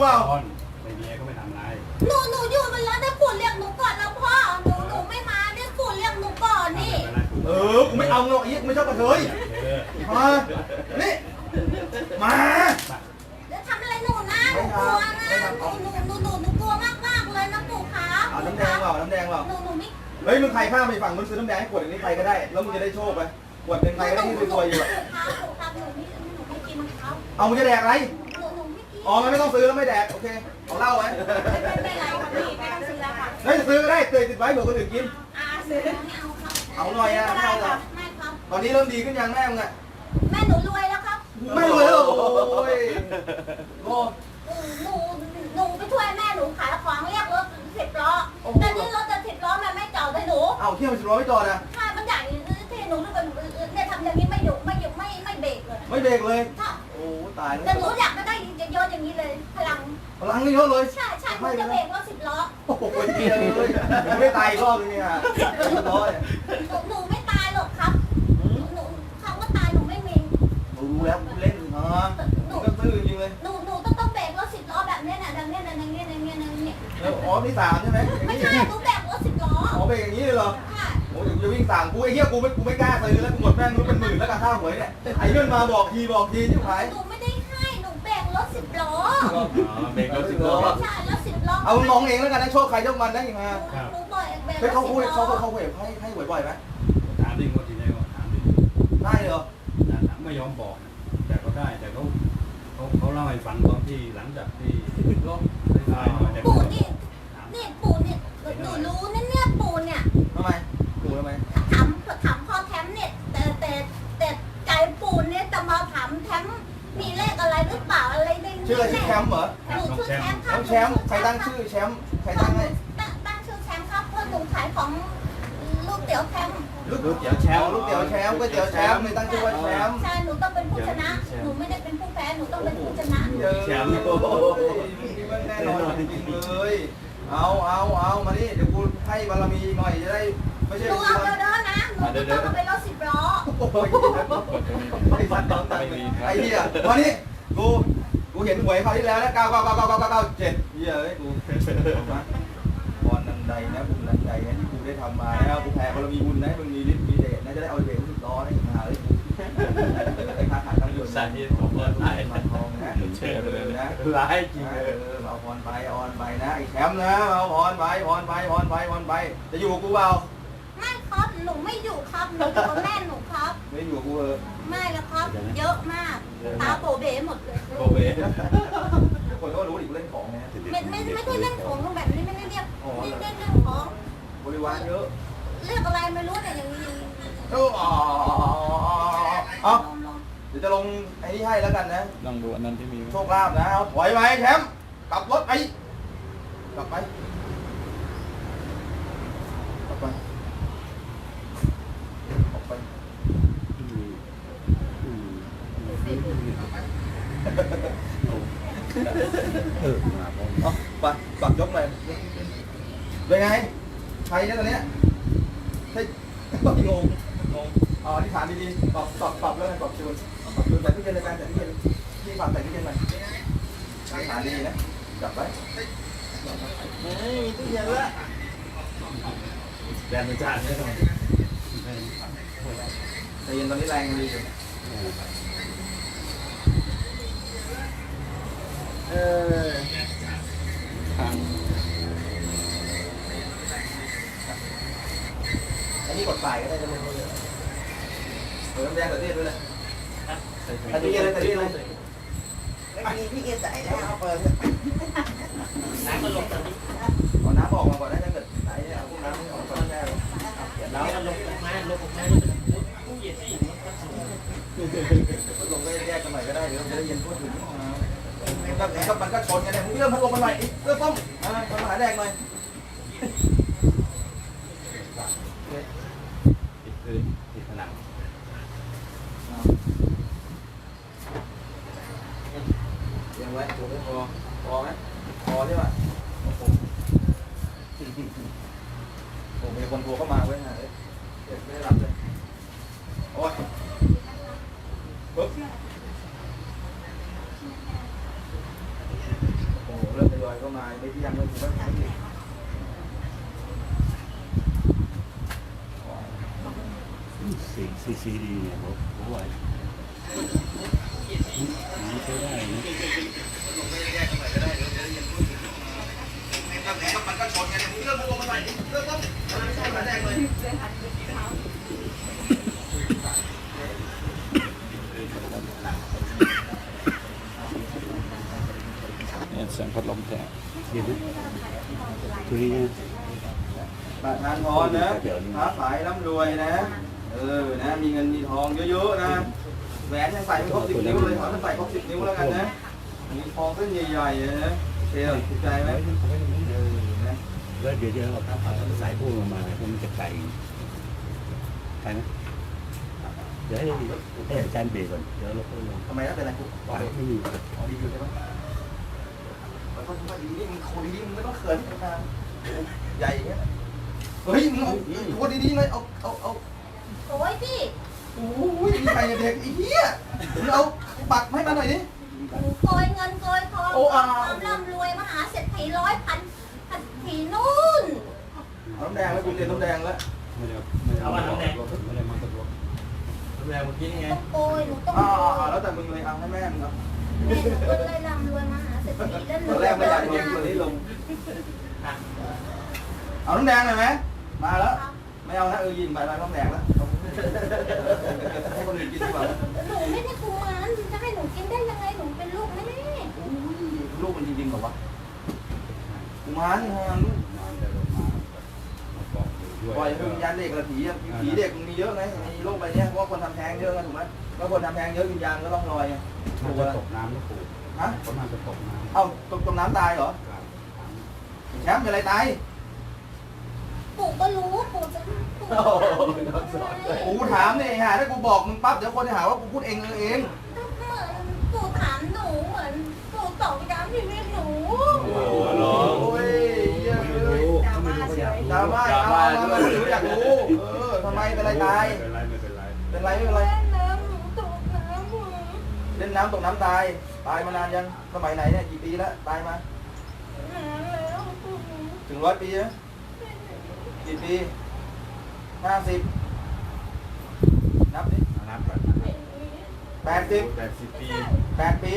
เปล่า ไม่มีก็ไม่ทำไรหนูหนูอยู่มันแล้วได้ฝุ่นเรียกหนูก่อนแล้วพ่อ หนูหนูไม่มาได้ฝุ่นเรียกหนูก่อนนี่ เออ กูไม่เอาหรอกไอ้เหี้ยกูไม่ชอบกระเทยเออมานี่ มา แล้วทำอะไรหนูนะ หนูกลัวนะ หนูหนูหนูหนูหนูกลัวมากมากๆเลยนะปู่คะเอาน้ำแดงเปล่า น้ำแดงเปล่า หนูหนูไม่เฮ้ยมึงใครข้ามไปฝั่งมึงซื้อน้ำแดงให้ขวดอย่างนี้ใครก็ได้ แล้วมึงจะได้โชคไปขวดหนึ่งใครก็ได้ที่รวยๆอยู่อะครับปู่ครับหนูไม่หนูไม่กินครับเอามึงจะแดกอะไรหนูหนูไม่กิน อ๋อมันไม่ต้องซื้อแล้วไม่แดก โอเคเอาเหล้าไว้ไม่เป็นไรค่ะพี่ไม่ต้องซื้อแล้วค่ะเฮ้ยจะซื้อก็ได้เตยติดไว้เผื่อคนอื่นกิน อาซื้อไม่เอาครับเอาหน่อยอะไม่เอาเหรอไม่ครับตอนนี้เริ่มดีขึ้นยังแม่มึงอะแม่หนูรวยแล้วครับไม่รวยแล้วโอ้ยโอ้หนูหนูไปช่วยแม่หนูขายของเรียกรถสิบล้อแต่นี่รถจะสิบล้อมันไม่จอดเลยหนูเอาเที่ยวไปสิบร้อยไม่จอดนะถ้ามันใหญ่ที่หนูเป็นเนี่ยทำอย่างนี้ไม่หยุดไม่หยุดไม่ไม่เบรกเลย ไม่เบรกเลยถ้าโอ้ตายแล้แต่วหนูอยากจะได้ เยอะๆอย่างนี้เลย พลัง พลังนี่เยอะเลย ใช่ใช่หนูจะเบรกรถสิบล้อ โอ้โหเหี้ยเลยยังไม่ตายอีกรอบเลยเนี่ยสิบร้อยหนูหนูไม่ตายหรอกครับ หนูคำว่าตายหนูไม่มีรู้แล้วกูเล่นฮะมึงก็ซื่อจริงเลย หนูหนูต้องต้องเบรกรถสิบล้อแบบเนี้ยนะดังเนี้ยนะดังเนี้ยดังเนี้ยดังเนี้ยแล้วอ๋อนี่สามใช่ไหมอย่างไม่นี้ใช่หนูแบกรถสิบล้ออ๋อเป็นอย่างนี้เลยเหรอค่ะโอ้ยจะวิ่งสามกูไอ้เหี้ยกูไม่กูไม่กล้าซื้อแล้วกูหมดแม่งรู้เป็นหมื่นแล้วกับข้าวหวยเนี่ยไอ้เงินมาบอกทีบอกทีที่ขายหนูไม่ สิบล้ออ๋อเบรกรถสิบล้อใช่รถสิบล้อเอามองเองแล้วกันนะโชคใครโชคมันได้ยังไงหนูบ่อยแบกรเฮ้ยถเขาสิบคุยล้เขาอเขาคุยให้ให้หวยบ่อยไหมถามดิงว่าทีไหนก็ถามดิได้เหรอถามไม่ยอมบอก แต่ก็ได้แต่เขาเขาเขาเล่าให้ฟังตอนที่หลังจากที่ล้มได้ตายหน่อยแต่ปู่นี่นี่ปู่เนี่ยหนูรู้นะเนี่ยปู่เนี่ยทำไมดูทำไมถามถามพ่อแถมเนี่ยแต่แต่แต่ใจปู่เนี่ยจะมาถามแถมมีเลขอะไรหรือเปล่าอะไรใน ชื่ออะไรชื่อแชมป์เหรอหนูชื่อแชมป์ครัน้บองแชมป์ใครตั้งชื่อแชมป์ใครตั้งให้ตั้งตั้งชื่อแชมป์ครับเพราะหนูขายของลูกเตี๋ยวแชมป์ลูกเตี๋ยวแชมป์ลูกเตี๋ยวแชมป์ก๋วยเตี๋ยวแชมป์เลยตั้งชื่อว่าแชมป์ใช่หนูต้องเป็นผู้ชนะ หนูไม่ได้เป็นผู้แพ้ หนูต้องเป็นผู้ชนะแชมป์โอ้ยนี่มันแน่นอนจริงๆเลย เอาเอาเอามานี่เดี๋ยวกูให้บารมีหน่อยจะได้ไม่หใช่นูเอาเดินๆนะ หนูไม่ต้องเอาไปรถสิบล้อ โอ้ยไอ้สัตว์ตอนนั้นไอ้เหี้ยมานี่กู กูเห็นหวยเขาที่แล้วนะเก้าเก้าเก้าเก้าเก้าเก้าเจ็ดเหี้ยเอ้ยกูพรนันใดนะบุญนันใดนะที่กูได้ทำมาแล้วกูแผ่บารมีบุญนะมึงมีฤทธิ์มีเดชนะจะได้เอาไปเบรกสิบล้อได้มาเลยไอ้ค้าขายตั้งอยู่สาเหตุของเปิดไลน์มันทองนะเชื่อเลยนะร้ายจริงเอเลยอเอาพรไปอาพรไปนะไอ้แชมป์นะเอาพรไปพรไปพรไปพรไป จะอยู่กูเปล่าไม่ครับหนูไม่อยู่ครับหนูอยู่กับแม่หนู ไม่อยู่กับกูเออไม่แล้วครับ เยอะมากตาโบเบ๋หมดเลยโอเบทุกคนก็รู้ดิกูเล่นของนะไม่ไม่ไม่ได้เล่นของแบบนี้ไม่ได้เรียกไม่ได้เล่นของบริวารเยอะเรียกอะไรไม่รู้แต่อย่างนี้เอออ๋อเอาเดี๋ยวจะลงไอ้นี่ให้แล้วกันนะลองดูอันนั้นที่มีโชคลาภนะเอาถอยไปแชมป์กลับรถไปกลับไปกลับไปออกไป เออมาพร้อม เอาไปปักยกเลยเป็นไงใครเนี่ยตอนเนี้ยใช่งงงงอ๋อที่ฐานดีๆปรับปรับปรับแล้วไงปรับจูนปรับจูนใส่ที่เย็นเลยกันใส่ที่เย็นที่ปรับใส่ที่เย็นไปที่ฐานดีนะจับไว้เฮ้ยมีตู้เย็นแล้วแรงเป็นจานได้หน่อยแต่เย็นตอนนี้แรงดีอยู่เออ ทางอันนี้กดสายก็ได้จะลงเลยเออน้ำแดงใส่เที่เย็นด้วยเลยใส่ใส่ที่เย็นเลยใส่เที่เย็นเลยไม่มีพี่เกียใส่แล้วเอาเปิดเอาน้ำออกมาก่อนนะถ้าเกิดไหนเนี่ยเอาพวกน้ำนี่ออกก่อนแน่เลยแล้วมันลงมาลงมาผู้เยียดที่ลมก็แยกกันหน่อยก็ได้เดี๋ยวจะได้เย็นทั่วถึงมันก็มันก็ชนกันเนี่ยเริ่มพัดลมมันหน่อยเริ่มต้มอ่าหาแดงหน่อย ติดพื้นติดผนัง เลี้ยงไว้ถูกไหมพอพอไหมพอใช่ป่ะโอ้โห โอ้โหมีคนโทรเข้ามาเว้ยฮะเอ้ยเดี๋ยวไม่ได้รับเลย โอ้ยปึ๊บโอ้โหเริ่มทยอยเข้ามาไม่ที่ยังไม่ถึงไม่ถึงสีซีซีดีเนี่ยผมผมว่านี่ใช้ได้นะ มันก็ชนกันเนี่ยมึงเริ่มพัดลมมันหน่อยอีกเริ่มต้มอ่าทำอาหารแดงหน่อย เนี่ยแสงพัดลมแท้เห็นไหมทีนี้ ประทานพรนะ ค้าขายร่ำรวยนะ เออ นะ มีเงินมีทองเยอะๆนะ แหวนยังใส่ไม่ครบสิบนิ้วเลยขอให้ใส่ครบสิบนิ้วแล้วกันนะ มีทองเส้นใหญ่ๆนะโอเคเหรอถูกใจไหมเออนะแล้วเดี๋ยวจะเอาเอาสายพุ่งลงมาเพราะมันจะไกลไกลไหมเดี๋ยวให้ให้อาจารย์เบรกก่อน เดี๋ยวเราค่อยลงทำไมนะเป็นไรกูปล่อยไม่มีขอดีอยู่ใช่ไหมแล้วก็ว่าดีนี่มึงโคดีๆมึงไม่ต้องเขินขนาดใหญ่อย่างเงี้ย เฮ้ยมึงเอาโคดีๆเลยเอาเอาเอาโอ้ยพี่โอ้ยนี่ใครเนี่ยเด็กไอ้เหี้ยมึงเอาบัตรให้มาหน่อยดิหนูโกยเงินโกยทองโอ้อ่าความร่ำรวยมหาเศรษฐีร้อยพันพันถีนู่นเอาน้ำแดงแล้วกูเรียนน้ำแดงแล้วไม่ได้ไม่ได้มาตกรถไม่ได้มาตกรถแรงเมื่อกี้ไงต้องโกยหนูต้องอ่าโกยแล้วแต่มึงเลยเอาให้แม่มึงเอาแม่หนูก็เลยร่ำรวยมหาเศรษฐีแล้วหนูตอนแรกไม่อยากลงตัวนี้ลงเอาน้ำแดงหน่อยไหม มาแล้ว ไม่เอานะเออยินไปไปน้ำแดงแล้วเอาให้คนอื่นกินดีกว่าหนูไม่ได้คุมมันจะให้หนูกินได้ยังไงหนูเป็นลูกแม่อุ้ยลูกมันจริงๆเหรอวะกุมารนี่ฮะลูกมาแต่ลงมามาเกาะอยู่ด้วยปล่อยให้วิญญาณเด็กละผีอะผีเด็กมันมีเยอะไงในโลกใบเนี้ยเพราะว่าคนทำแท้งเยอะไงถูกไหมแล้วคนทำแท้งเยอะวิญญาณก็ต้องลอยไงมัถูนกจะไหมตกน้ำแล้วปู่ฮะเขาน่าจะตกน้ำเอ้าตกจมน้ำตายเหรอครับแชมป์เป็นอะไรตาย ปู่ก็รู้ปู่จะปู่โอ้โหกูถามเนี่ยฮะถ้ากูบอกมึงปั๊บเดี๋ยวคนจะหาว่ากูพูดเองเออเองเหมือนปู่ถามหนูเหมือนปู่ตอกย้ำชีวิตหนูโอ้โหโอ้ยเหี้ยไม่เลยรู้เขาไม่รู้เขาอยากดราม่าเอามามาหนูอยากรู้เออทำไมเป็นอะไรตายไม่เป็นไรไม่เป็นไรเป็นไรไม่เป็นไร เล่นน้ำหนูตกน้ำหนูเล่นน้ำตกน้ำตาย ตายมานานยังสมัยไหนเนี่ยกี่ปีแล้วตายมา นานแล้วปู่ถึงร้อยปีไหม กี่ปีห้าสิบนับดินับแบบแปดสิบแปดสิบปีแปดปี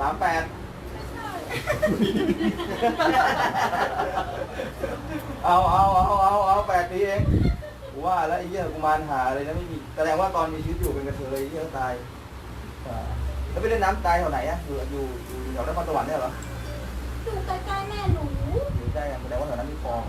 สามแปดเอาเอาเอาเอาเอาแปดปีเองกูว่าแล้วไอ้เหี้ยกุมารหาเลยนะไม่มีแสดงว่าตอนมีชีวิตอยู่เป็นกระเทยไอ้เหี้ยตายอ่าแล้วไปเล่นน้ำตายแถวไหนอะอยู่อยู่อยู่แถวนครสวรรค์เนี่ยเหรออยู่ใกล้ๆแม่หนูอยู่ได้กันแสดงว่าแถวนั้นมีคลอง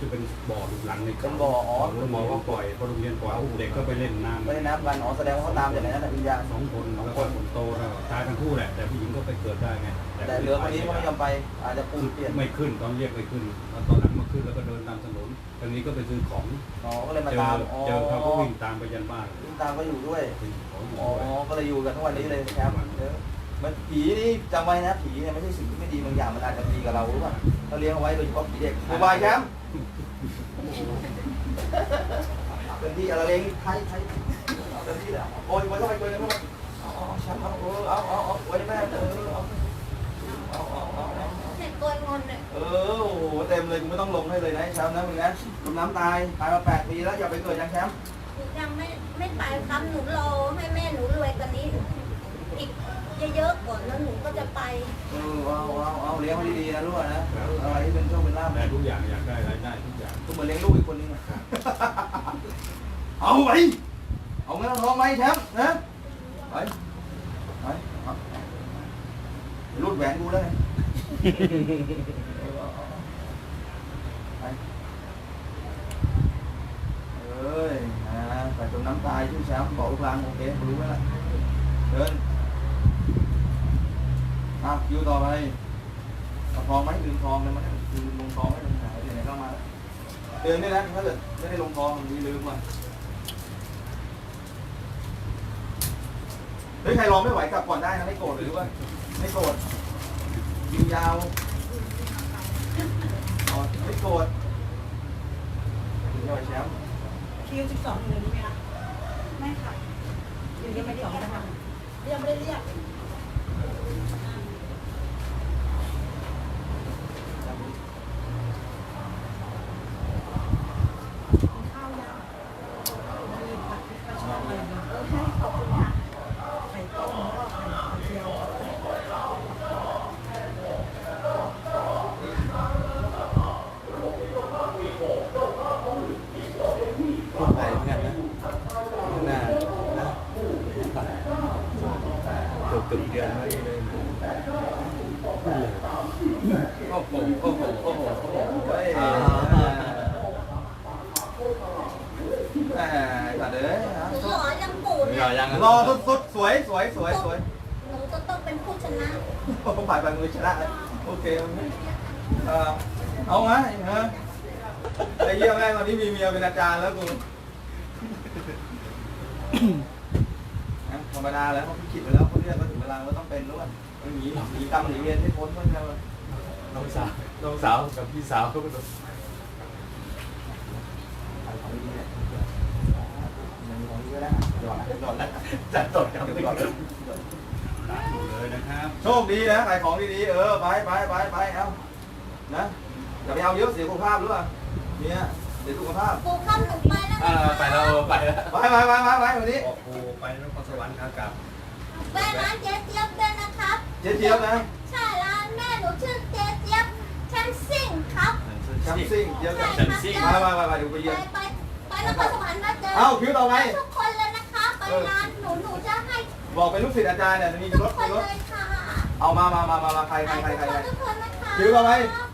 จะเป็นบ่อลูกหลังในเป็นบ่ออ๋อโรงเรียนก็ปล่อยพอโรงเรียนปล่อยเด็กก็ไปเล่นน้ำไม่ได้น้ำกันอ๋อแสดงว่าเขาตามจากไหนนั่นแหละวิญญาณสองคนแล้วก็คนโตแล้วตายทั้งคู่แหละ แต่ผู้หญิงก็ไปเกิดได้ไงแต่เหลือคนนี้เขาไม่ยอมไปอาจจะปูนเปลี่ยนไม่ขึ้นตอนเรียกไม่ขึ้นแล้วตอนหลังมาขึ้นแล้วก็เดินตามถนนทางนี้ก็ไปซื้อของอ๋อก็เลยมาเจอตามอ๋อเจอเขาก็วิ่งตามไปยันบ้านวิ่งตามก็อยู่ด้วยซื้อของอยู่อ๋อด้วยก็เลยอยู่กันทุกวันนี้เลยแชมป์เออมันผีนี่จำไว้นะผีเนี่ยไม่ใช่สิ่งที่ไม่ดีบางอย่างมันอาจจะดีกับเรารู้ป่ะเราเลี้ยงเอาไว้โดยเฉพาะผีเด็กครูบาแชมป์ เป็นที่อะไรเลี้ยงไทยไทยเอาเต็มที่เลยโอ้ยไว้เข้าไปเลยเข้าไปเอาเอาแชมป์เอาเออเอาเอาเอาไว้แม่เออเอาเอาเอาเอาเอาเห็นโกยเงินเนี่ยเออโอ้โหเต็มเลยกูไม่ต้องลงให้เลยนะไอ้แชมป์นะมึงนะจมน้ำตายตายมาแปดปีแล้วอย่าไปเกิดยังแชมป์หนูยังไม่ไม่ไปครับหนูรอให้แม่หนูรวยกว่านี้อีกเยอะๆก่อนแล้วหนูก็จะไปเออเอาเอาเอาเลี้ยงไว้ดีๆนะลูกนะเอออะไรที่เป็นโชคเป็นลาภ แต่ทุกอย่างอยากได้รายได้ทุกอย่าง ก็เหมือนเลี้ยงลูกอีกคนนึงอะเอาไปเอาเงินเอาทองไปแชมป์นะไปไปเอารูดแหวนกูแล้วไงไปเอ้ยนะใส่จมน้ำตายายชื่อแชมป์บอกลูกหลานโอเครู้แล้วล่ะเดินอะคิวต่อไปเอาทองไหมลืมทองเลยมั้ยลืมลงทองไม่ลงหายเดี๋ยวไหนเข้ามาแล้ว เดินนี่นะถ้าเกิดไม่ได้ลงทองมีลืมว่ะเฮ้ยใครรอไม่ไหวกลับก่อนได้นะไม่โกรธหรือว่าไม่โกรธยิงยาวอ๋อไม่โกรธคิวยาวแชมป์คิวสิบสองหนึ่งไหมคะไม่ค่ะยังไม่ได้ออกนะคะยังไม่ได้เรียกข้าวยำมีผัดพริกปลาช่อนอะไรอย่างเงี้ย โอเคขอบคุณค่ะ ไข่ต้มแล้วก็ไข่เจียว พูดไปเหมือนกันนะข้างหน้านะเกือบเกือบเดือนแล้วเลยโอ้โหโอ้โหโอ้โหโอ้โห เฮ้ย อ่า แหมสัตว์เอ้ยนะ หนูหล่อยังปูน เห เนี่ งื่อ ยยังรอสุดๆสวยสวยสวยสวยหนูจะต้องเป็นผู้ชนะผมผ่านไปมือชนะเลยโอเคโอเคเออเอาไหมฮะไอ้เยี่ยแม่งตอนนี้มีเมียเป็นอาจารย์แล้วกูนะธรรมดาแล้วเขาพิจิตไปแล้วเขาเรียกว่าถึงเวลาก็ต้องเป็นด้วยมันหนีหนีกรรมหนีเวรให้พ้นเพื่อนเราน้องสาวน้องสาวกับพี่สาวเขาเป็นของดีเนี่ย ของดีก็ได้หยอดหยอดแล้วจัดตดกันหยไปอก่อดนแล้วตามอยู่เลยนะครับ โชคดีนะขายของดีๆ เออ ไปไปไปไปเอานะอย่าไปเอาเยอะเสียสุขภาพหรือเปล่าเนี่ยเสียสุขภาพปูข้ามหนูไปแล้วอ่าไปแล้วไปแล้วไปไปไปไปไปวันนี้ออกโูไปนครสวรรค์ขากลับแม่ร้านเจ๊เจี๊ยบด้วยนะครับ เจ๊เจี๊ยบนะ ใช่ร้านแม่หนูชื่อเจ๊เจี๊ยบแชมซิ่งครับแชมป์ซิ่งเจี๊ยบใช่แชคมรับป์ซิ่งเจไปอไปไปไปดูไปไปเยี่ยมไปไปนครสวรรค์นะเจอเอ้าคิวต่อไป ทุกคนเลยนะคะไปร้านหนูหนูจะให้บอกเป็นลูกศิษย์อาจารย์เนี่ยมีทุรกถคนมีรถเลยค่ะเอามามามามามาใครใครใครใครใครทุกคนนะคะคิวต่อไปครับ